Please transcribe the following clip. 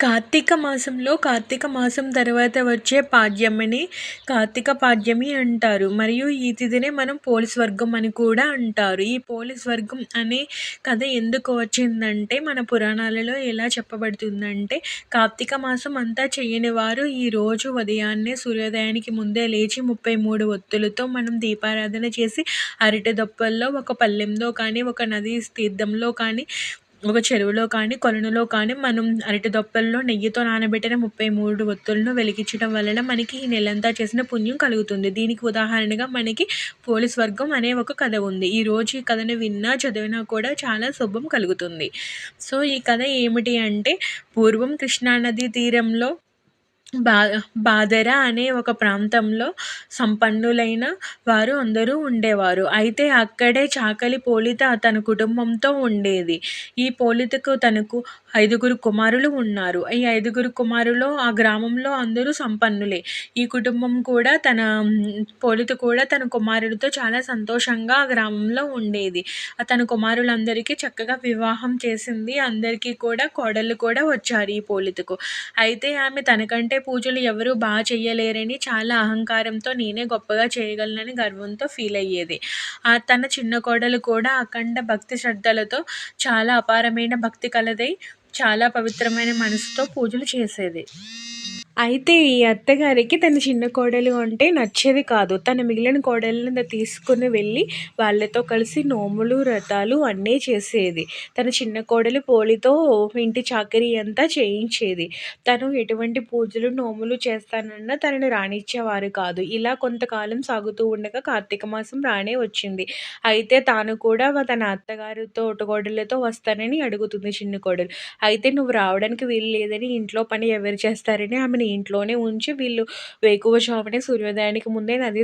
కార్తీక మాసంలో కార్తీక మాసం తర్వాత వచ్చే పాడ్యమిని కార్తీక పాడ్యమి అంటారు. మరియు ఈ తిథినే మనం పోలీస్ వర్గం అని కూడా అంటారు. ఈ పోలీస్ వర్గం అనే కథ ఎందుకు వచ్చిందంటే మన పురాణాలలో ఎలా చెప్పబడుతుందంటే కార్తీక మాసం అంతా చేయని వారు ఈరోజు ఉదయాన్నే సూర్యోదయానికి ముందే లేచి ముప్పై మూడు ఒత్తులతో మనం దీపారాధన చేసి అరటి దొప్పల్లో ఒక పల్లెంలో కానీ ఒక నది తీర్థంలో కానీ ఒక చెరువులో కానీ కొలనులో కానీ మనం అరటి దొప్పల్లో నెయ్యితో నానబెట్టిన ముప్పై మూడు ఒత్తులను వెలిగించడం వలన మనకి ఈ నెలంతా చేసిన పుణ్యం కలుగుతుంది. దీనికి ఉదాహరణగా మనకి పోలీస్ వర్గం అనే ఒక కథ ఉంది. ఈ రోజు ఈ కథను విన్నా చదివినా కూడా చాలా శుభం కలుగుతుంది. సో ఈ కథ ఏమిటి అంటే పూర్వం కృష్ణానది తీరంలో బా బాదర అనే ఒక ప్రాంతంలో సంపన్నులైన వారు అందరూ ఉండేవారు. అయితే అక్కడే చాకలి పోలిత తన కుటుంబంతో ఉండేది. ఈ పోలితకు తనకు ఐదుగురు కుమారులు ఉన్నారు. ఈ ఐదుగురు కుమారులు ఆ గ్రామంలో అందరూ సంపన్నులే. ఈ కుటుంబం కూడా తన పోలిత కూడా తన కుమారుడితో చాలా సంతోషంగా ఆ గ్రామంలో ఉండేది. తన కుమారులందరికీ చక్కగా వివాహం చేసింది. అందరికీ కూడా కోడళ్ళు కూడా వచ్చారు ఈ పోలితకు. అయితే ఆమె తనకంటే పూజలు ఎవరు బాగా చేయలేరని చాలా అహంకారంతో నేనే గొప్పగా చేయగలనని గర్వంతో ఫీల్ అయ్యేది. తన చిన్న కోడలు కూడా అఖండ భక్తి శ్రద్ధలతో చాలా అపారమైన భక్తి కలదై చాలా పవిత్రమైన మనసుతో పూజలు చేసేది. అయితే ఈ అత్తగారికి తన చిన్న కోడలు అంటే నచ్చేది కాదు. తన మిగిలిన కోడలను తీసుకుని వెళ్ళి వాళ్ళతో కలిసి నోములు వ్రతాలు అన్నీ చేసేది. తన చిన్న కోడలు పోలితో ఇంటి చాకరీ అంతా చేయించేది. తను ఎటువంటి పూజలు నోములు చేస్తానన్నా తనని రానిచ్చేవారు కాదు. ఇలా కొంతకాలం సాగుతూ ఉండగా కార్తీక మాసం రానే వచ్చింది. అయితే తాను కూడా తన అత్తగారితో తోటకోడలతో వస్తానని అడుగుతుంది చిన్న కోడలు. అయితే నువ్వు రావడానికి వీలు లేదని ఇంట్లో పని ఎవరు చేస్తారని ఆమెను ఇంట్లోనే ఉంచి వీళ్ళు వేకువ వేకువజామునే సూర్యోదయానికి ముందే నది